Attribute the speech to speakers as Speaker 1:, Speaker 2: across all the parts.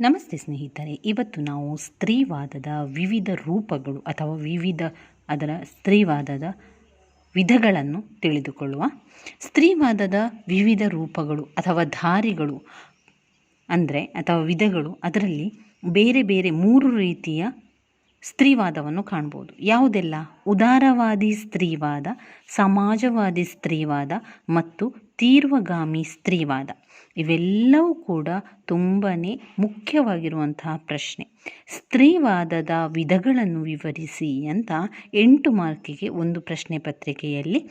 Speaker 1: ನಮಸ್ತೆ ಸ್ನೇಹಿತರೆ, ಇವತ್ತು ನಾವು ಸ್ತ್ರೀವಾದದ ವಿವಿಧ ರೂಪಗಳು ಅಥವಾ ವಿವಿಧ ಅದರ ಸ್ತ್ರೀವಾದದ ವಿಧಗಳನ್ನು ತಿಳಿದುಕೊಳ್ಳುವ. ಸ್ತ್ರೀವಾದದ ವಿವಿಧ ರೂಪಗಳು ಅಥವಾ ದಾರಿಗಳು ಅಂದರೆ ಅಥವಾ ವಿಧಗಳು ಅದರಲ್ಲಿ ಬೇರೆ ಬೇರೆ ಮೂರು ರೀತಿಯ ಸ್ತ್ರೀವಾದವನ್ನು ಕಾಣ್ಬೋದು. ಯಾವುದೆಲ್ಲ? ಉದಾರವಾದಿ ಸ್ತ್ರೀವಾದ, ಸಮಾಜವಾದಿ ಸ್ತ್ರೀವಾದ ಮತ್ತು ತೀರ್ವಗಾಮಿ ಸ್ತ್ರೀವಾದ. ಇವೆಲ್ಲವೂ ಕೂಡ ತುಂಬಾ ಮುಖ್ಯವಾಗಿರುವಂತಹ ಪ್ರಶ್ನೆ. ಸ್ತ್ರೀವಾದದ ವಿಧಗಳನ್ನು ವಿವರಿಸಿ ಅಂತ ಎಂಟು ಮಾರ್ಕಿಗೆ ಒಂದು ಪ್ರಶ್ನೆ ಪತ್ರಿಕೆಯಲ್ಲಿ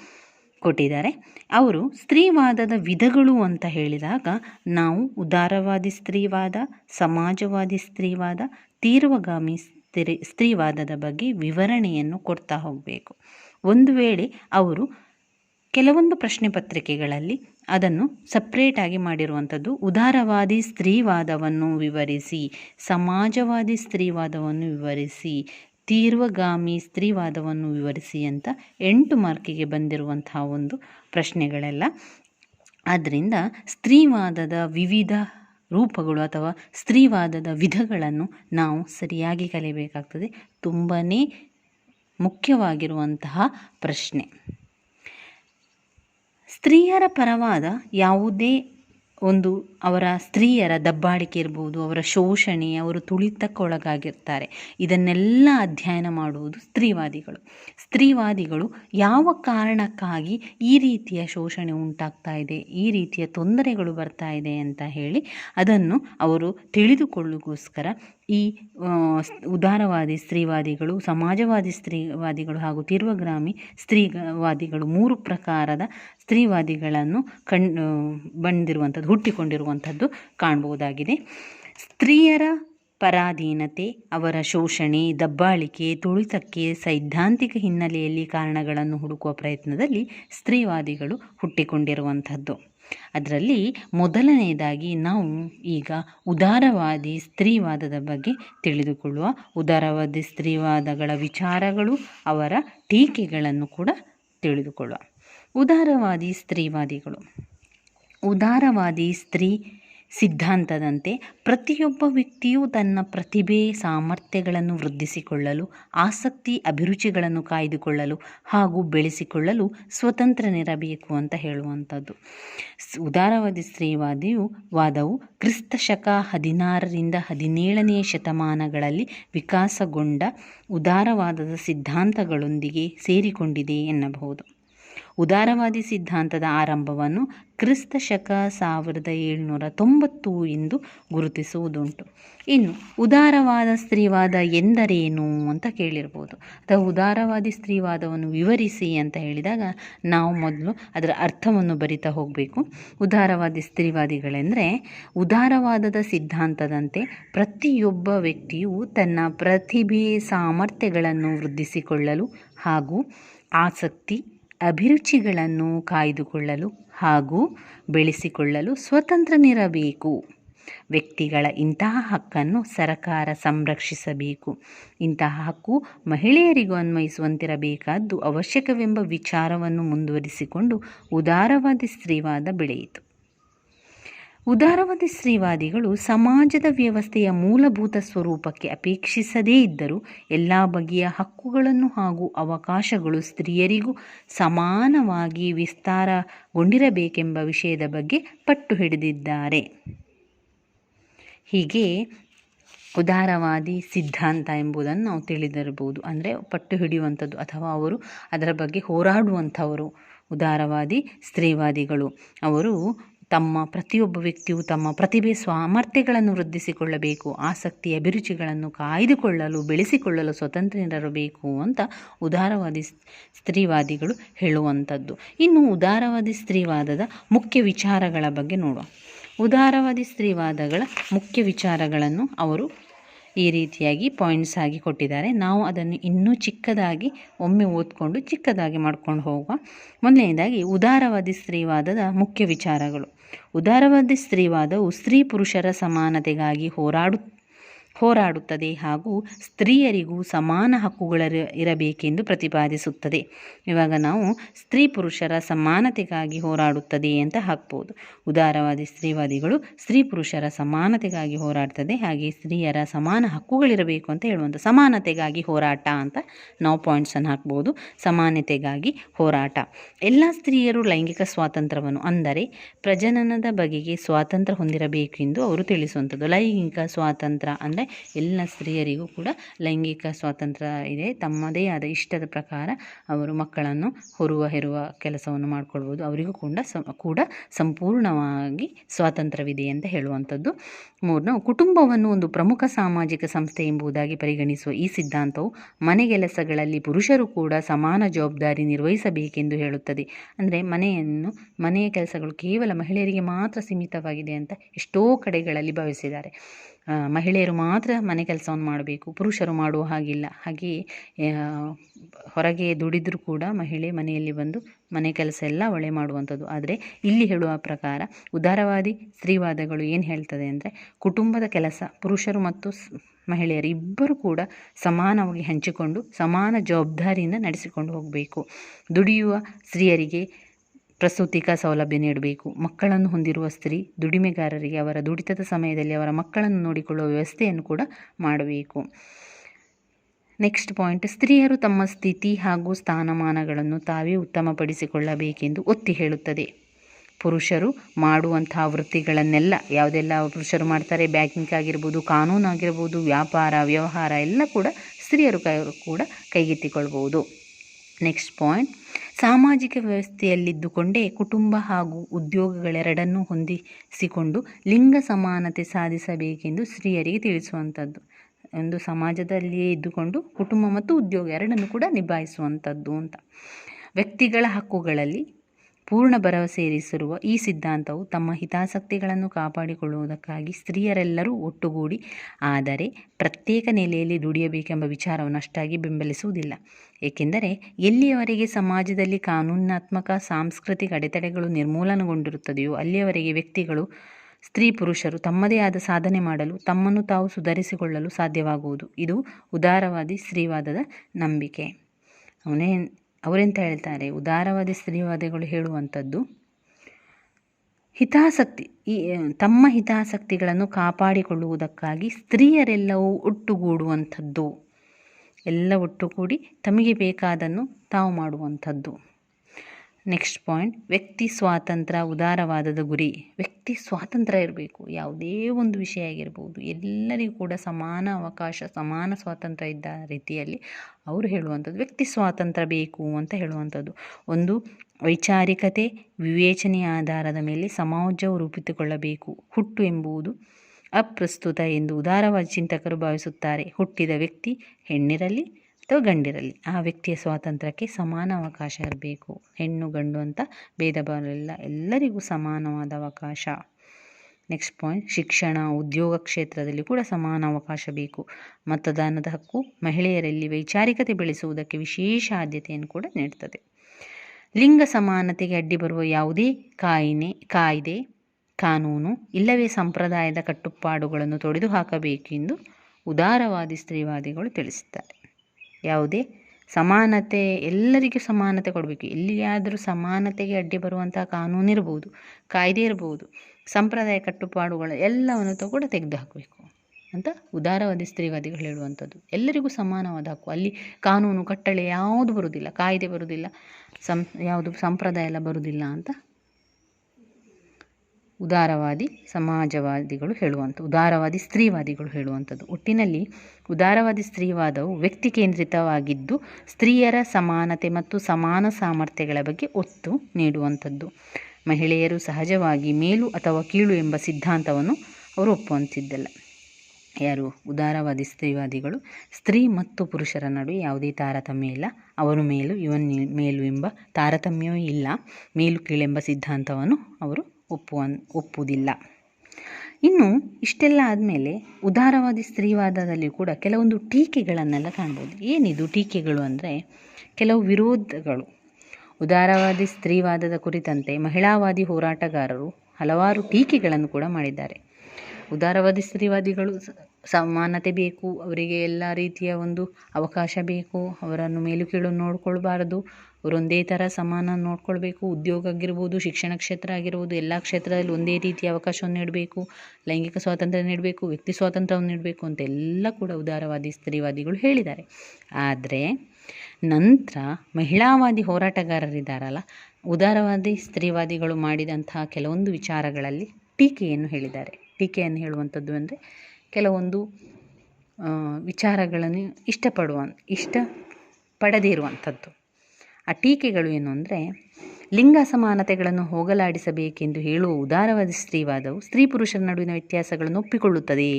Speaker 1: ಕೊಟ್ಟಿದ್ದಾರೆ. ಅವರು, ಸ್ತ್ರೀವಾದದ ವಿಧಗಳು ಅಂತ ಹೇಳಿದಾಗ ನಾವು ಉದಾರವಾದಿ ಸ್ತ್ರೀವಾದ, ಸಮಾಜವಾದಿ ಸ್ತ್ರೀವಾದ, ತೀರ್ವಗಾಮಿ ಸ್ತ್ರೀ, ಸ್ತ್ರೀವಾದದ ಬಗ್ಗೆ ವಿವರಣೆಯನ್ನು ಕೊಡ್ತಾ ಹೋಗಬೇಕು. ಒಂದು ವೇಳೆ ಅವರು ಕೆಲವೊಂದು ಪ್ರಶ್ನೆ ಪತ್ರಿಕೆಗಳಲ್ಲಿ ಅದನ್ನು ಸಪ್ರೇಟಾಗಿ ಮಾಡಿರುವಂಥದ್ದು, ಉದಾರವಾದಿ ಸ್ತ್ರೀವಾದವನ್ನು ವಿವರಿಸಿ, ಸಮಾಜವಾದಿ ಸ್ತ್ರೀವಾದವನ್ನು ವಿವರಿಸಿ, ತೀರ್ವಗಾಮಿ ಸ್ತ್ರೀವಾದವನ್ನು ವಿವರಿಸಿ ಅಂತ ಎಂಟು ಮಾರ್ಕಿಗೆ ಬಂದಿರುವಂತಹ ಒಂದು ಪ್ರಶ್ನೆಗಳೆಲ್ಲ. ಆದ್ದರಿಂದ ಸ್ತ್ರೀವಾದದ ವಿವಿಧ ರೂಪಗಳು ಅಥವಾ ಸ್ತ್ರೀವಾದದ ವಿಧಗಳನ್ನು ನಾವು ಸರಿಯಾಗಿ ಕಲಿಬೇಕಾಗ್ತದೆ. ತುಂಬಾ ಮುಖ್ಯವಾಗಿರುವಂತಹ ಪ್ರಶ್ನೆ. ಸ್ತ್ರೀಯರ ಪರವಾದ ಯಾವುದೇ ಒಂದು ಅವರ ಸ್ತ್ರೀಯರ ದಬ್ಬಾಳಿಕೆ ಇರ್ಬೋದು, ಅವರ ಶೋಷಣೆ, ಅವರು ತುಳಿತಕ್ಕೊಳಗಾಗಿರ್ತಾರೆ. ಇದನ್ನೆಲ್ಲ ಅಧ್ಯಯನ ಮಾಡುವುದು ಸ್ತ್ರೀವಾದಿಗಳು. ಸ್ತ್ರೀವಾದಿಗಳು ಯಾವ ಕಾರಣಕ್ಕಾಗಿ ಈ ರೀತಿಯ ಶೋಷಣೆ ಉಂಟಾಗ್ತಾ ಇದೆ, ಈ ರೀತಿಯ ತೊಂದರೆಗಳು ಬರ್ತಾ ಇದೆ ಅಂತ ಹೇಳಿ ಅದನ್ನು ಅವರು ತಿಳಿದುಕೊಳ್ಳುಗೋಸ್ಕರ ಈ ಉದಾರವಾದಿ ಸ್ತ್ರೀವಾದಿಗಳು, ಸಮಾಜವಾದಿ ಸ್ತ್ರೀವಾದಿಗಳು ಹಾಗೂ ತೀರ್ವಗ್ರಾಮಿ ಸ್ತ್ರೀವಾದಿಗಳು ಮೂರು ಪ್ರಕಾರದ ಸ್ತ್ರೀವಾದಿಗಳನ್ನು ಕಣ್ ಬಂದಿರುವಂಥದ್ದು, ಹುಟ್ಟಿಕೊಂಡಿರುವಂಥದ್ದು ಕಾಣಬಹುದಾಗಿದೆ ಸ್ತ್ರೀಯರ ಪರಾಧೀನತೆ, ಅವರ ಶೋಷಣೆ, ದಬ್ಬಾಳಿಕೆ, ತುಳಿತಕ್ಕೆ ಸೈದ್ಧಾಂತಿಕ ಹಿನ್ನೆಲೆಯಲ್ಲಿ ಕಾರಣಗಳನ್ನು ಹುಡುಕುವ ಪ್ರಯತ್ನದಲ್ಲಿ ಸ್ತ್ರೀವಾದಿಗಳು ಹುಟ್ಟಿಕೊಂಡಿರುವಂಥದ್ದು. ಅದರಲ್ಲಿ ಮೊದಲನೆಯದಾಗಿ ನಾವು ಈಗ ಉದಾರವಾದಿ, ಸ್ತ್ರೀವಾದದ ಬಗ್ಗೆ ತಿಳಿದುಕೊಳ್ಳುವ ಉದಾರವಾದಿ, ಸ್ತ್ರೀವಾದಗಳ ವಿಚಾರಗಳು, ಅವರ ಟೀಕೆಗಳನ್ನು ಕೂಡ ತಿಳಿದುಕೊಳ್ಳುವ. ಉದಾರವಾದಿ, ಸ್ತ್ರೀವಾದಿಗಳು. ಉದಾರವಾದಿ, ಸ್ತ್ರೀ ಸಿದ್ಧಾಂತದಂತೆ ಪ್ರತಿಯೊಬ್ಬ ವ್ಯಕ್ತಿಯೂ ತನ್ನ ಪ್ರತಿಭೆ, ಸಾಮರ್ಥ್ಯಗಳನ್ನು ವೃದ್ಧಿಸಿಕೊಳ್ಳಲು, ಆಸಕ್ತಿ, ಅಭಿರುಚಿಗಳನ್ನು ಕಾಯ್ದುಕೊಳ್ಳಲು ಹಾಗೂ ಬೆಳೆಸಿಕೊಳ್ಳಲು ಸ್ವತಂತ್ರನಿರಬೇಕು ಅಂತ ಹೇಳುವಂಥದ್ದು. ಉದಾರವಾದಿ ಸ್ತ್ರೀವಾದಿಯು ವಾದವು ಕ್ರಿಸ್ತ ಶಕ ಹದಿನಾರರಿಂದ ಹದಿನೇಳನೆಯ ಶತಮಾನಗಳಲ್ಲಿ ವಿಕಾಸಗೊಂಡ ಉದಾರವಾದದ ಸಿದ್ಧಾಂತಗಳೊಂದಿಗೆ ಸೇರಿಕೊಂಡಿದೆ ಎನ್ನಬಹುದು. ಉದಾರವಾದಿ ಸಿದ್ಧಾಂತದ ಆರಂಭವನ್ನು ಕ್ರಿಸ್ತ ಶಕ ಸಾವಿರದ ಏಳುನೂರ ತೊಂಬತ್ತು ಎಂದು ಗುರುತಿಸುವುದುಂಟು. ಇನ್ನು, ಉದಾರವಾದ ಸ್ತ್ರೀವಾದ ಎಂದರೇನು ಅಂತ ಕೇಳಿರ್ಬೋದು. ಅಥವಾ ಉದಾರವಾದಿ ಸ್ತ್ರೀವಾದವನ್ನು ವಿವರಿಸಿ ಅಂತ ಹೇಳಿದಾಗ ನಾವು ಮೊದಲು ಅದರ ಅರ್ಥವನ್ನು ಬರಿತಾ ಹೋಗಬೇಕು. ಉದಾರವಾದಿ ಸ್ತ್ರೀವಾದಿಗಳೆಂದರೆ ಉದಾರವಾದದ ಸಿದ್ಧಾಂತದಂತೆ ಪ್ರತಿಯೊಬ್ಬ ವ್ಯಕ್ತಿಯು ತನ್ನ ಪ್ರತಿಭೆ ಸಾಮರ್ಥ್ಯಗಳನ್ನು ವೃದ್ಧಿಸಿಕೊಳ್ಳಲು ಹಾಗೂ ಆಸಕ್ತಿ ಅಭಿರುಚಿಗಳನ್ನು ಕಾಯ್ದುಕೊಳ್ಳಲು ಹಾಗೂ ಬೆಳೆಸಿಕೊಳ್ಳಲು ಸ್ವತಂತ್ರನಿರಬೇಕು ವ್ಯಕ್ತಿಗಳ ಇಂತಹ ಹಕ್ಕನ್ನು ಸರಕಾರ ಸಂರಕ್ಷಿಸಬೇಕು. ಇಂತಹ ಹಕ್ಕು ಮಹಿಳೆಯರಿಗೂ ಅನ್ವಯಿಸುವಂತಿರಬೇಕಾದ್ದು ಅವಶ್ಯಕವೆಂಬ ವಿಚಾರವನ್ನು ಮುಂದುವರಿಸಿಕೊಂಡು ಉದಾರವಾದಿ ಸ್ತ್ರೀವಾದ ಬೆಳೆಯಿತು. ಉದಾರವಾದಿ ಸ್ತ್ರೀವಾದಿಗಳು ಸಮಾಜದ ವ್ಯವಸ್ಥೆಯ ಮೂಲಭೂತ ಸ್ವರೂಪಕ್ಕೆ ಅಪೇಕ್ಷಿಸದೇ ಇದ್ದರೂ ಎಲ್ಲ ಬಗೆಯ ಹಕ್ಕುಗಳನ್ನು ಹಾಗೂ ಅವಕಾಶಗಳು ಸ್ತ್ರೀಯರಿಗೂ ಸಮಾನವಾಗಿ ವಿಸ್ತಾರಗೊಂಡಿರಬೇಕೆಂಬ ವಿಷಯದ ಬಗ್ಗೆ ಪಟ್ಟು ಹಿಡಿದಿದ್ದಾರೆ. ಹೀಗೆ ಉದಾರವಾದಿ ಸಿದ್ಧಾಂತ ಎಂಬುದನ್ನು ನಾವು ತಿಳಿದಿರಬಹುದು. ಅಂದರೆ ಪಟ್ಟು ಹಿಡಿಯುವಂಥದ್ದು ಅಥವಾ ಅವರು ಅದರ ಬಗ್ಗೆ ಹೋರಾಡುವಂಥವರು ಉದಾರವಾದಿ ಸ್ತ್ರೀವಾದಿಗಳು. ಅವರು ತಮ್ಮ ಪ್ರತಿಯೊಬ್ಬ ವ್ಯಕ್ತಿಯು ತಮ್ಮ ಪ್ರತಿಭೆ, ಸಾಮರ್ಥ್ಯಗಳನ್ನು ವೃದ್ಧಿಸಿಕೊಳ್ಳಬೇಕು, ಆಸಕ್ತಿ, ಅಭಿರುಚಿಗಳನ್ನು ಕಾಯ್ದುಕೊಳ್ಳಲು, ಬೆಳೆಸಿಕೊಳ್ಳಲು ಸ್ವತಂತ್ರರಬೇಕು ಅಂತ ಉದಾರವಾದಿ ಸ್ತ್ರೀವಾದಿಗಳು ಹೇಳುವಂಥದ್ದು. ಇನ್ನು ಉದಾರವಾದಿ ಸ್ತ್ರೀವಾದದ ಮುಖ್ಯ ವಿಚಾರಗಳ ಬಗ್ಗೆ ನೋಡುವ. ಉದಾರವಾದಿ ಸ್ತ್ರೀವಾದಗಳ ಮುಖ್ಯ ವಿಚಾರಗಳನ್ನು ಅವರು ಈ ರೀತಿಯಾಗಿ ಪಾಯಿಂಟ್ಸ್ ಆಗಿ ಕೊಟ್ಟಿದ್ದಾರೆ. ನಾವು ಅದನ್ನು ಇನ್ನೂ ಚಿಕ್ಕದಾಗಿ, ಒಮ್ಮೆ ಓದ್ಕೊಂಡು ಚಿಕ್ಕದಾಗಿ ಮಾಡ್ಕೊಂಡು ಹೋಗುವ. ಮೊದಲನೇದಾಗಿ, ಉದಾರವಾದಿ ಸ್ತ್ರೀವಾದದ ಮುಖ್ಯ ವಿಚಾರಗಳು. ಉದಾರವಾದಿ ಸ್ತ್ರೀವಾದವು ಸ್ತ್ರೀ ಪುರುಷರ ಸಮಾನತೆಗಾಗಿ ಹೋರಾಡು ಹೋರಾಡುತ್ತದೆ ಹಾಗೂ ಸ್ತ್ರೀಯರಿಗೂ ಸಮಾನ ಹಕ್ಕುಗಳ ಇರಬೇಕೆಂದು ಪ್ರತಿಪಾದಿಸುತ್ತದೆ. ಇವಾಗ ನಾವು ಸ್ತ್ರೀ ಪುರುಷರ ಸಮಾನತೆಗಾಗಿ ಹೋರಾಡುತ್ತದೆ ಅಂತ ಹಾಕ್ಬೋದು. ಉದಾರವಾದಿ ಸ್ತ್ರೀವಾದಿಗಳು ಸ್ತ್ರೀ ಪುರುಷರ ಸಮಾನತೆಗಾಗಿ ಹೋರಾಡ್ತದೆ, ಹಾಗೆ ಸ್ತ್ರೀಯರ ಸಮಾನ ಹಕ್ಕುಗಳಿರಬೇಕು ಅಂತ ಹೇಳುವಂಥ ಸಮಾನತೆಗಾಗಿ ಹೋರಾಟ ಅಂತ ನಾವು ಪಾಯಿಂಟ್ಸನ್ನು ಹಾಕ್ಬೋದು. ಸಮಾನತೆಗಾಗಿ ಹೋರಾಟ. ಎಲ್ಲ ಸ್ತ್ರೀಯರು ಲೈಂಗಿಕ ಸ್ವಾತಂತ್ರ್ಯವನ್ನು ಅಂದರೆ ಪ್ರಜನನದ ಬಗೆಗೆ ಸ್ವಾತಂತ್ರ್ಯ ಹೊಂದಿರಬೇಕೆಂದು ಅವರು ತಿಳಿಸುವಂಥದ್ದು. ಲೈಂಗಿಕ ಸ್ವಾತಂತ್ರ್ಯ ಅಂದರೆ ಎಲ್ಲ ಸ್ತ್ರೀಯರಿಗೂ ಕೂಡ ಲೈಂಗಿಕ ಸ್ವಾತಂತ್ರ್ಯ ಇದೆ. ತಮ್ಮದೇ ಆದ ಇಷ್ಟದ ಪ್ರಕಾರ ಅವರು ಮಕ್ಕಳನ್ನು ಹೊರುವ ಹೆರುವ ಕೆಲಸವನ್ನು ಮಾಡಿಕೊಳ್ಬೋದು. ಅವರಿಗೂ ಕೂಡ ಕೂಡ ಸಂಪೂರ್ಣವಾಗಿ ಸ್ವಾತಂತ್ರ್ಯವಿದೆ ಅಂತ ಹೇಳುವಂಥದ್ದು. ಮೂರನೇ, ಕುಟುಂಬವನ್ನು ಒಂದು ಪ್ರಮುಖ ಸಾಮಾಜಿಕ ಸಂಸ್ಥೆ ಎಂಬುದಾಗಿ ಪರಿಗಣಿಸುವ ಈ ಸಿದ್ಧಾಂತವು ಮನೆಗೆಲಸಗಳಲ್ಲಿ ಪುರುಷರು ಕೂಡ ಸಮಾನ ಜವಾಬ್ದಾರಿ ನಿರ್ವಹಿಸಬೇಕೆಂದು ಹೇಳುತ್ತದೆ. ಅಂದರೆ ಮನೆಯನ್ನು, ಮನೆಯ ಕೆಲಸಗಳು ಕೇವಲ ಮಹಿಳೆಯರಿಗೆ ಮಾತ್ರ ಸೀಮಿತವಾಗಿದೆ ಅಂತ ಎಷ್ಟೋ ಕಡೆಗಳಲ್ಲಿ ಭಾವಿಸಿದ್ದಾರೆ. ಮಹಿಳೆಯರು ಮಾತ್ರ ಮನೆ ಕೆಲಸವನ್ನು ಮಾಡಬೇಕು, ಪುರುಷರು ಮಾಡುವ ಹಾಗಿಲ್ಲ. ಹಾಗೆಯೇ ಹೊರಗೆ ದುಡಿದರೂ ಕೂಡ ಮಹಿಳೆ ಮನೆಯಲ್ಲಿ ಬಂದು ಮನೆ ಕೆಲಸ ಎಲ್ಲ ಒಳೆ ಮಾಡುವಂಥದ್ದು. ಆದರೆ ಇಲ್ಲಿ ಹೇಳುವ ಪ್ರಕಾರ ಉದಾರವಾದಿ ಸ್ತ್ರೀವಾದಗಳು ಏನು ಹೇಳ್ತದೆ ಅಂದರೆ ಕುಟುಂಬದ ಕೆಲಸ ಪುರುಷರು ಮತ್ತು ಮಹಿಳೆಯರು ಇಬ್ಬರು ಕೂಡ ಸಮಾನವಾಗಿ ಹಂಚಿಕೊಂಡು ಸಮಾನ ಜವಾಬ್ದಾರಿಯಿಂದ ನಡೆಸಿಕೊಂಡು ಹೋಗಬೇಕು. ದುಡಿಯುವ ಸ್ತ್ರೀಯರಿಗೆ ಪ್ರಸೂತಿಕ ಸೌಲಭ್ಯ ನೀಡಬೇಕು. ಮಕ್ಕಳನ್ನು ಹೊಂದಿರುವ ಸ್ತ್ರೀ ದುಡಿಮೆಗಾರರಿಗೆ ಅವರ ದುಡಿತದ ಸಮಯದಲ್ಲಿ ಅವರ ಮಕ್ಕಳನ್ನು ನೋಡಿಕೊಳ್ಳುವ ವ್ಯವಸ್ಥೆಯನ್ನು ಕೂಡ ಮಾಡಬೇಕು. ನೆಕ್ಸ್ಟ್ ಪಾಯಿಂಟ್, ಸ್ತ್ರೀಯರು ತಮ್ಮ ಸ್ಥಿತಿ ಹಾಗೂ ಸ್ಥಾನಮಾನಗಳನ್ನು ತಾವೇ ಉತ್ತಮಪಡಿಸಿಕೊಳ್ಳಬೇಕೆಂದು ಒತ್ತಿ ಹೇಳುತ್ತದೆ. ಪುರುಷರು ಮಾಡುವಂತಹ ವೃತ್ತಿಗಳನ್ನೆಲ್ಲ, ಯಾವುದೆಲ್ಲ ಪುರುಷರು ಮಾಡ್ತಾರೆ, ಬ್ಯಾಂಕಿಂಗ್ ಆಗಿರ್ಬೋದು, ಕಾನೂನು ಆಗಿರ್ಬೋದು, ವ್ಯಾಪಾರ, ವ್ಯವಹಾರ ಎಲ್ಲ ಕೂಡ ಸ್ತ್ರೀಯರು ಕೂಡ ಕೈಗೆತ್ತಿಕೊಳ್ಬೋದು. ನೆಕ್ಸ್ಟ್ ಪಾಯಿಂಟ್ ಸಾಮಾಜಿಕ ವ್ಯವಸ್ಥೆಯಲ್ಲಿದ್ದುಕೊಂಡೇ ಕುಟುಂಬ ಹಾಗೂ ಉದ್ಯೋಗಗಳೆರಡನ್ನೂ ಹೊಂದಿಸಿಕೊಂಡು ಲಿಂಗ ಸಮಾನತೆ ಸಾಧಿಸಬೇಕೆಂದು ಸ್ತ್ರೀಯರಿಗೆ ತಿಳಿಸುವಂಥದ್ದು. ಒಂದು ಸಮಾಜದಲ್ಲಿಯೇ ಇದ್ದುಕೊಂಡು ಕುಟುಂಬ ಮತ್ತು ಉದ್ಯೋಗ ಎರಡನ್ನು ಕೂಡ ನಿಭಾಯಿಸುವಂಥದ್ದು ಅಂತ. ವ್ಯಕ್ತಿಗಳ ಹಕ್ಕುಗಳಲ್ಲಿ ಪೂರ್ಣ ಭರವಸೆ ಇರಿಸಿರುವ ಈ ಸಿದ್ಧಾಂತವು ತಮ್ಮ ಹಿತಾಸಕ್ತಿಗಳನ್ನು ಕಾಪಾಡಿಕೊಳ್ಳುವುದಕ್ಕಾಗಿ ಸ್ತ್ರೀಯರೆಲ್ಲರೂ ಒಟ್ಟುಗೂಡಿ, ಆದರೆ ಪ್ರತ್ಯೇಕ ನೆಲೆಯಲ್ಲಿ ದುಡಿಯಬೇಕೆಂಬ ವಿಚಾರವನ್ನು ಅಷ್ಟಾಗಿ ಬೆಂಬಲಿಸುವುದಿಲ್ಲ. ಏಕೆಂದರೆ ಎಲ್ಲಿಯವರೆಗೆ ಸಮಾಜದಲ್ಲಿ ಕಾನೂನಾತ್ಮಕ ಸಾಂಸ್ಕೃತಿಕ ಅಡೆತಡೆಗಳು ನಿರ್ಮೂಲನಗೊಂಡಿರುತ್ತದೆಯೋ, ಅಲ್ಲಿಯವರೆಗೆ ವ್ಯಕ್ತಿಗಳು, ಸ್ತ್ರೀ ಪುರುಷರು ತಮ್ಮದೇ ಆದ ಸಾಧನೆ ಮಾಡಲು, ತಮ್ಮನ್ನು ತಾವು ಸುಧಾರಿಸಿಕೊಳ್ಳಲು ಸಾಧ್ಯವಾಗುವುದು. ಇದು ಉದಾರವಾದಿ ಸ್ತ್ರೀವಾದದ ನಂಬಿಕೆ. ಅವನೇ ಅವರೆಂತ ಹೇಳ್ತಾರೆ? ಉದಾರವಾದಿ ಸ್ತ್ರೀವಾದಿಗಳು ಹೇಳುವಂಥದ್ದು, ಹಿತಾಸಕ್ತಿ, ಈ ತಮ್ಮ ಹಿತಾಸಕ್ತಿಗಳನ್ನು ಕಾಪಾಡಿಕೊಳ್ಳುವುದಕ್ಕಾಗಿ ಸ್ತ್ರೀಯರೆಲ್ಲವೂ ಒಟ್ಟುಗೂಡುವಂಥದ್ದು. ಎಲ್ಲ ಒಟ್ಟುಗೂಡಿ ತಮಗೆ ಬೇಕಾದನ್ನು ತಾವು ಮಾಡುವಂಥದ್ದು. ನೆಕ್ಸ್ಟ್ ಪಾಯಿಂಟ್ ವ್ಯಕ್ತಿ ಸ್ವಾತಂತ್ರ್ಯ ಉದಾರವಾದದ ಗುರಿ. ವ್ಯಕ್ತಿ ಸ್ವಾತಂತ್ರ್ಯ ಇರಬೇಕು, ಯಾವುದೇ ಒಂದು ವಿಷಯ ಆಗಿರ್ಬೋದು. ಎಲ್ಲರಿಗೂ ಕೂಡ ಸಮಾನ ಅವಕಾಶ, ಸಮಾನ ಸ್ವಾತಂತ್ರ್ಯ ಇದ್ದ ರೀತಿಯಲ್ಲಿ ಅವರು ಹೇಳುವಂಥದ್ದು. ವ್ಯಕ್ತಿ ಸ್ವಾತಂತ್ರ್ಯ ಬೇಕು ಅಂತ ಹೇಳುವಂಥದ್ದು. ಒಂದು ವೈಚಾರಿಕತೆ ವಿವೇಚನೆಯ ಆಧಾರದ ಮೇಲೆ ಸಮಾಜವು ರೂಪಿಸಿಕೊಳ್ಳಬೇಕು ಹುಟ್ಟು ಎಂಬುದು ಅಪ್ರಸ್ತುತ ಎಂದು ಉದಾರವಾದ ಚಿಂತಕರು ಭಾವಿಸುತ್ತಾರೆ. ಹುಟ್ಟಿದ ವ್ಯಕ್ತಿ ಹೆಣ್ಣಿರಲಿ ಅಥವಾ ಗಂಡಿರಲಿ, ಆ ವ್ಯಕ್ತಿಯ ಸ್ವಾತಂತ್ರ್ಯಕ್ಕೆ ಸಮಾನ ಅವಕಾಶ ಇರಬೇಕು. ಹೆಣ್ಣು, ಗಂಡು ಅಂತ ಭೇದ ಇಲ್ಲ. ಎಲ್ಲರಿಗೂ ಸಮಾನವಾದ ಅವಕಾಶ. ನೆಕ್ಸ್ಟ್ ಪಾಯಿಂಟ್ ಶಿಕ್ಷಣ, ಉದ್ಯೋಗ ಕ್ಷೇತ್ರದಲ್ಲಿ ಕೂಡ ಸಮಾನ ಅವಕಾಶ ಬೇಕು. ಮತದಾನದ ಹಕ್ಕು ಮಹಿಳೆಯರಲ್ಲಿ ವೈಚಾರಿಕತೆ ಬೆಳೆಸುವುದಕ್ಕೆ ವಿಶೇಷ ಆದ್ಯತೆಯನ್ನು ಕೂಡ ನೀಡ್ತದೆ. ಲಿಂಗ ಸಮಾನತೆಗೆ ಅಡ್ಡಿ ಬರುವ ಯಾವುದೇ ಕಾಯಿನೆ, ಕಾಯ್ದೆ, ಕಾನೂನು ಇಲ್ಲವೇ ಸಂಪ್ರದಾಯದ ಕಟ್ಟುಪಾಡುಗಳನ್ನು ತೊಡೆದು ಹಾಕಬೇಕೆಂದು ಉದಾರವಾದಿ ಸ್ತ್ರೀವಾದಿಗಳು ತಿಳಿಸುತ್ತಾರೆ ಯಾವುದೇ ಸಮಾನತೆ, ಎಲ್ಲರಿಗೂ ಸಮಾನತೆ ಕೊಡಬೇಕು. ಎಲ್ಲಿಯಾದರೂ ಸಮಾನತೆಗೆ ಅಡ್ಡಿ ಬರುವಂತಹ ಕಾನೂನು ಇರ್ಬೋದು, ಕಾಯ್ದೆ ಇರ್ಬೋದು, ಸಂಪ್ರದಾಯ ಕಟ್ಟುಪಾಡುಗಳು ಎಲ್ಲವನ್ನು ಕೂಡ ತೆಗೆದು ಹಾಕಬೇಕು ಅಂತ ಉದಾರವಾದಿ, ಸ್ತ್ರೀವಾದಿಗಳು ಹೇಳುವಂಥದ್ದು. ಎಲ್ಲರಿಗೂ ಸಮಾನವಾದ ಹಕ್ಕು. ಅಲ್ಲಿ ಕಾನೂನು, ಕಟ್ಟಳೆ ಯಾವುದು ಬರುವುದಿಲ್ಲ, ಕಾಯ್ದೆ ಬರುವುದಿಲ್ಲ, ಸಂ, ಯಾವುದು ಸಂಪ್ರದಾಯ ಎಲ್ಲ ಬರುವುದಿಲ್ಲ ಅಂತ ಉದಾರವಾದಿ ಸಮಾಜವಾದಿಗಳು ಹೇಳುವಂಥದ್ದು, ಉದಾರವಾದಿ ಸ್ತ್ರೀವಾದಿಗಳು ಹೇಳುವಂಥದ್ದು. ಒಟ್ಟಿನಲ್ಲಿ ಉದಾರವಾದಿ ಸ್ತ್ರೀವಾದವು ವ್ಯಕ್ತಿ ಕೇಂದ್ರಿತವಾಗಿದ್ದು ಸ್ತ್ರೀಯರ ಸಮಾನತೆ ಮತ್ತು ಸಮಾನ ಸಾಮರ್ಥ್ಯಗಳ ಬಗ್ಗೆ ಒತ್ತು ನೀಡುವಂಥದ್ದು. ಮಹಿಳೆಯರು ಸಹಜವಾಗಿ ಮೇಲು ಅಥವಾ ಕೀಳು ಎಂಬ ಸಿದ್ಧಾಂತವನ್ನು ಅವರು ಒಪ್ಪುವಂತಿದ್ದಲ್ಲ. ಯಾರು? ಉದಾರವಾದಿ ಸ್ತ್ರೀವಾದಿಗಳು. ಸ್ತ್ರೀ ಮತ್ತು ಪುರುಷರ ನಡುವೆ ಯಾವುದೇ ತಾರತಮ್ಯ ಇಲ್ಲ. ಅವರು ಮೇಲು, ಇವನ್ ಮೇಲು ಎಂಬ ತಾರತಮ್ಯವೂ ಇಲ್ಲ. ಮೇಲು, ಕೀಳೆಂಬ ಸಿದ್ಧಾಂತವನ್ನು ಅವರು ಒಪ್ಪುವ ಒಪ್ಪುವುದಿಲ್ಲ ಇನ್ನು ಇಷ್ಟೆಲ್ಲ ಆದಮೇಲೆ ಉದಾರವಾದಿ ಸ್ತ್ರೀವಾದದಲ್ಲಿ ಕೂಡ ಕೆಲವೊಂದು ಟೀಕೆಗಳನ್ನೆಲ್ಲ ಕಾಣ್ಬೋದು. ಏನಿದು ಟೀಕೆಗಳು ಅಂದರೆ ಕೆಲವು ವಿರೋಧಗಳು. ಉದಾರವಾದಿ ಸ್ತ್ರೀವಾದದ ಕುರಿತಂತೆ ಮಹಿಳಾವಾದಿ ಹೋರಾಟಗಾರರು ಹಲವಾರು ಟೀಕೆಗಳನ್ನು ಕೂಡ ಮಾಡಿದ್ದಾರೆ. ಉದಾರವಾದಿ ಸ್ತ್ರೀವಾದಿಗಳು ಸಮಾನತೆ ಬೇಕು, ಅವರಿಗೆ ಎಲ್ಲ ರೀತಿಯ ಒಂದು ಅವಕಾಶ ಬೇಕು, ಅವರನ್ನು ಮೇಲುಕೀಳು ಕೀಳು ನೋಡ್ಕೊಳ್ಬಾರ್ದು ಒಂದೇ ಥರ ಸಮಾನ ನೋಡ್ಕೊಳ್ಬೇಕು. ಉದ್ಯೋಗ ಆಗಿರ್ಬೋದು, ಶಿಕ್ಷಣ ಕ್ಷೇತ್ರ ಆಗಿರ್ಬೋದು, ಎಲ್ಲ ಕ್ಷೇತ್ರದಲ್ಲಿ ಒಂದೇ ರೀತಿಯ ಅವಕಾಶವನ್ನು ನೀಡಬೇಕು, ಲೈಂಗಿಕ ಸ್ವಾತಂತ್ರ್ಯ ನೀಡಬೇಕು, ವ್ಯಕ್ತಿ ಸ್ವಾತಂತ್ರ್ಯವನ್ನು ನೀಡಬೇಕು ಅಂತೆಲ್ಲ ಕೂಡ ಉದಾರವಾದಿ, ಸ್ತ್ರೀವಾದಿಗಳು ಹೇಳಿದ್ದಾರೆ. ಆದರೆ ನಂತರ ಮಹಿಳಾವಾದಿ ಹೋರಾಟಗಾರರಿದ್ದಾರಲ್ಲ, ಉದಾರವಾದಿ, ಸ್ತ್ರೀವಾದಿಗಳು ಮಾಡಿದಂತಹ ಕೆಲವೊಂದು ವಿಚಾರಗಳಲ್ಲಿ ಟೀಕೆಯನ್ನು ಹೇಳಿದ್ದಾರೆ. ಟೀಕೆಯನ್ನು ಹೇಳುವಂಥದ್ದು ಅಂದರೆ ಕೆಲವೊಂದು ವಿಚಾರಗಳನ್ನು ಇಷ್ಟಪಡುವ ಇಷ್ಟ ಪಡದೇ ಇರುವಂಥದ್ದು. ಆ ಟೀಕೆಗಳು ಏನು ಅಂದರೆ, ಲಿಂಗ ಅಸಮಾನತೆಗಳನ್ನು ಹೋಗಲಾಡಿಸಬೇಕೆಂದು ಹೇಳುವ ಉದಾರವಾದಿ ಸ್ತ್ರೀವಾದವು ಸ್ತ್ರೀ ಪುರುಷರ ನಡುವಿನ ವ್ಯತ್ಯಾಸಗಳನ್ನು ಒಪ್ಪಿಕೊಳ್ಳುತ್ತದೆ.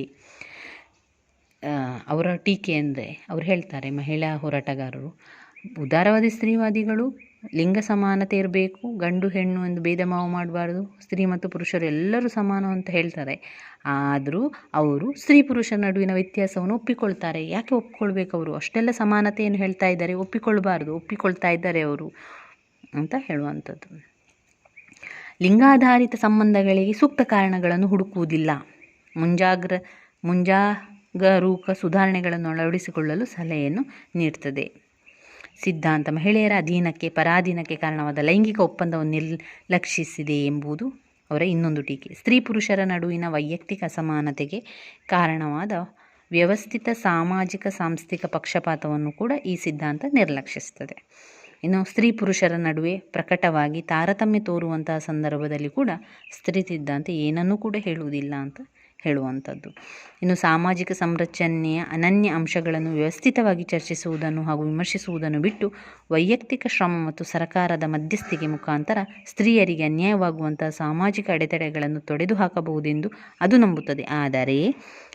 Speaker 1: ಅವರ ಟೀಕೆ ಅಂದರೆ, ಅವ್ರು ಹೇಳ್ತಾರೆ ಮಹಿಳಾ ಹೋರಾಟಗಾರರು, ಉದಾರವಾದಿ ಸ್ತ್ರೀವಾದಿಗಳು ಲಿಂಗ ಸಮಾನತೆ ಇರಬೇಕು, ಗಂಡು, ಹೆಣ್ಣು ಎಂದು ಭೇದ ಭಾವ ಮಾಡಬಾರ್ದು, ಸ್ತ್ರೀ ಮತ್ತು ಪುರುಷರು ಎಲ್ಲರೂ ಸಮಾನ ಅಂತ ಹೇಳ್ತಾರೆ. ಆದರೂ ಅವರು ಸ್ತ್ರೀ ಪುರುಷರ ನಡುವಿನ ವ್ಯತ್ಯಾಸವನ್ನು ಒಪ್ಪಿಕೊಳ್ತಾರೆ. ಯಾಕೆ ಒಪ್ಪಿಕೊಳ್ಬೇಕು ಅವರು? ಅಷ್ಟೆಲ್ಲ ಸಮಾನತೆಯನ್ನು ಹೇಳ್ತಾ ಇದ್ದಾರೆ, ಒಪ್ಪಿಕೊಳ್ಬಾರ್ದು, ಒಪ್ಪಿಕೊಳ್ತಾ ಇದ್ದಾರೆ ಅವರು ಅಂತ ಹೇಳುವಂಥದ್ದು. ಲಿಂಗಾಧಾರಿತ ಸಂಬಂಧಗಳಿಗೆ ಸೂಕ್ತ ಕಾರಣಗಳನ್ನು ಹುಡುಕುವುದಿಲ್ಲ. ಮುಂಜಾಗ್ರ, ಮುಂಜಾಗರೂಕ ಸುಧಾರಣೆಗಳನ್ನು ಅಳವಡಿಸಿಕೊಳ್ಳಲು ಸಲಹೆಯನ್ನು ನೀಡ್ತದೆ. ಸಿದ್ಧಾಂತ ಮಹಿಳೆಯರ ಅಧೀನಕ್ಕೆ ಪರಾಧೀನಕ್ಕೆ ಕಾರಣವಾದ ಲೈಂಗಿಕ ಒಪ್ಪಂದವನ್ನು ನಿರ್ಲಕ್ಷಿಸಿದೆ ಎಂಬುದು ಅವರ ಇನ್ನೊಂದು ಟೀಕೆ. ಸ್ತ್ರೀ ಪುರುಷರ ನಡುವಿನ ವೈಯಕ್ತಿಕ ಅಸಮಾನತೆಗೆ ಕಾರಣವಾದ ವ್ಯವಸ್ಥಿತ ಸಾಮಾಜಿಕ ಸಾಂಸ್ಥಿಕ ಪಕ್ಷಪಾತವನ್ನು ಕೂಡ ಈ ಸಿದ್ಧಾಂತ ನಿರ್ಲಕ್ಷಿಸ್ತದೆ ಇನ್ನು ಸ್ತ್ರೀ ಪುರುಷರ ನಡುವೆ ಪ್ರಕಟವಾಗಿ ತಾರತಮ್ಯ ತೋರುವಂತಹ ಸಂದರ್ಭದಲ್ಲಿ ಕೂಡ ಸ್ತ್ರೀ ಸಿದ್ಧಾಂತ ಏನನ್ನೂ ಕೂಡ ಹೇಳುವುದಿಲ್ಲ ಅಂತ ಹೇಳುವಂಥದ್ದು. ಇನ್ನು ಸಾಮಾಜಿಕ ಸಂರಚನೆಯ ಅನನ್ಯ ಅಂಶಗಳನ್ನು ವ್ಯವಸ್ಥಿತವಾಗಿ ಚರ್ಚಿಸುವುದನ್ನು ಹಾಗೂ ವಿಮರ್ಶಿಸುವುದನ್ನು ಬಿಟ್ಟು ವೈಯಕ್ತಿಕ ಶ್ರಮ ಮತ್ತು ಸರಕಾರದ ಮಧ್ಯಸ್ಥಿಕೆ ಮುಖಾಂತರ ಸ್ತ್ರೀಯರಿಗೆ ಅನ್ಯಾಯವಾಗುವಂತಹ ಸಾಮಾಜಿಕ ಅಡೆತಡೆಗಳನ್ನು ತೊಡೆದು ಹಾಕಬಹುದೆಂದು ಅದು ನಂಬುತ್ತದೆ. ಆದರೆ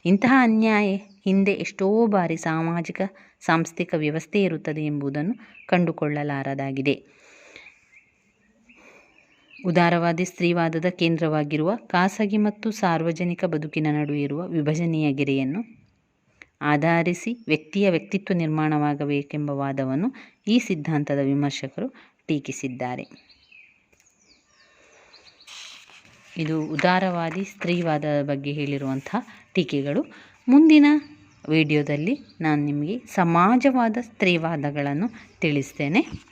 Speaker 1: ಇಂತಹ ಅನ್ಯಾಯ ಹಿಂದೆ ಎಷ್ಟೋ ಬಾರಿ ಸಾಮಾಜಿಕ, ಸಾಂಸ್ಥಿಕ ವ್ಯವಸ್ಥೆ ಇರುತ್ತದೆ ಎಂಬುದನ್ನು ಕಂಡುಕೊಳ್ಳಲಾರದಾಗಿದೆ. ಉದಾರವಾದಿ ಸ್ತ್ರೀವಾದದ ಕೇಂದ್ರವಾಗಿರುವ ಖಾಸಗಿ ಮತ್ತು ಸಾರ್ವಜನಿಕ ಬದುಕಿನ ನಡುವೆ ಇರುವ ವಿಭಜನೆಯ ಗೆರೆಯನ್ನು ಆಧರಿಸಿ ವ್ಯಕ್ತಿಯ ವ್ಯಕ್ತಿತ್ವ ನಿರ್ಮಾಣವಾಗಬೇಕೆಂಬ ವಾದವನ್ನು ಈ ಸಿದ್ಧಾಂತದ ವಿಮರ್ಶಕರು ಟೀಕಿಸಿದ್ದಾರೆ. ಇದು ಉದಾರವಾದಿ ಸ್ತ್ರೀವಾದದ ಬಗ್ಗೆ ಹೇಳಿರುವಂಥ ಟೀಕೆಗಳು. ಮುಂದಿನ ವಿಡಿಯೋದಲ್ಲಿ ನಾನು ನಿಮಗೆ ಸಮಾಜವಾದ ಸ್ತ್ರೀವಾದಗಳನ್ನು ತಿಳಿಸ್ತೇನೆ.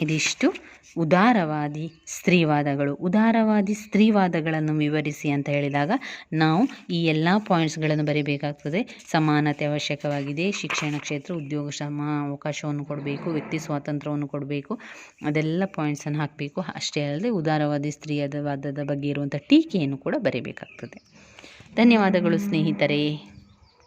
Speaker 1: ಇದಿಷ್ಟು ಉದಾರವಾದಿ ಸ್ತ್ರೀವಾದಗಳು. ಉದಾರವಾದಿ ಸ್ತ್ರೀವಾದಗಳನ್ನು ವಿವರಿಸಿ ಅಂತ ಹೇಳಿದಾಗ ನಾವು ಈ ಎಲ್ಲ ಪಾಯಿಂಟ್ಸ್ಗಳನ್ನು ಬರೀಬೇಕಾಗ್ತದೆ. ಸಮಾನತೆ ಅವಶ್ಯಕವಾಗಿದೆ. ಶಿಕ್ಷಣ ಕ್ಷೇತ್ರ, ಉದ್ಯೋಗ ಶ್ರಮ ಅವಕಾಶವನ್ನು ಕೊಡಬೇಕು, ವ್ಯಕ್ತಿ ಸ್ವಾತಂತ್ರ್ಯವನ್ನು ಕೊಡಬೇಕು. ಅದೆಲ್ಲ ಪಾಯಿಂಟ್ಸನ್ನು ಹಾಕಬೇಕು. ಅಷ್ಟೇ ಅಲ್ಲದೆ ಉದಾರವಾದಿ ಸ್ತ್ರೀಯವಾದದ ಬಗ್ಗೆ ಇರುವಂಥ ಟೀಕೆಯನ್ನು ಕೂಡ ಬರೀಬೇಕಾಗ್ತದೆ. ಧನ್ಯವಾದಗಳು ಸ್ನೇಹಿತರೆ.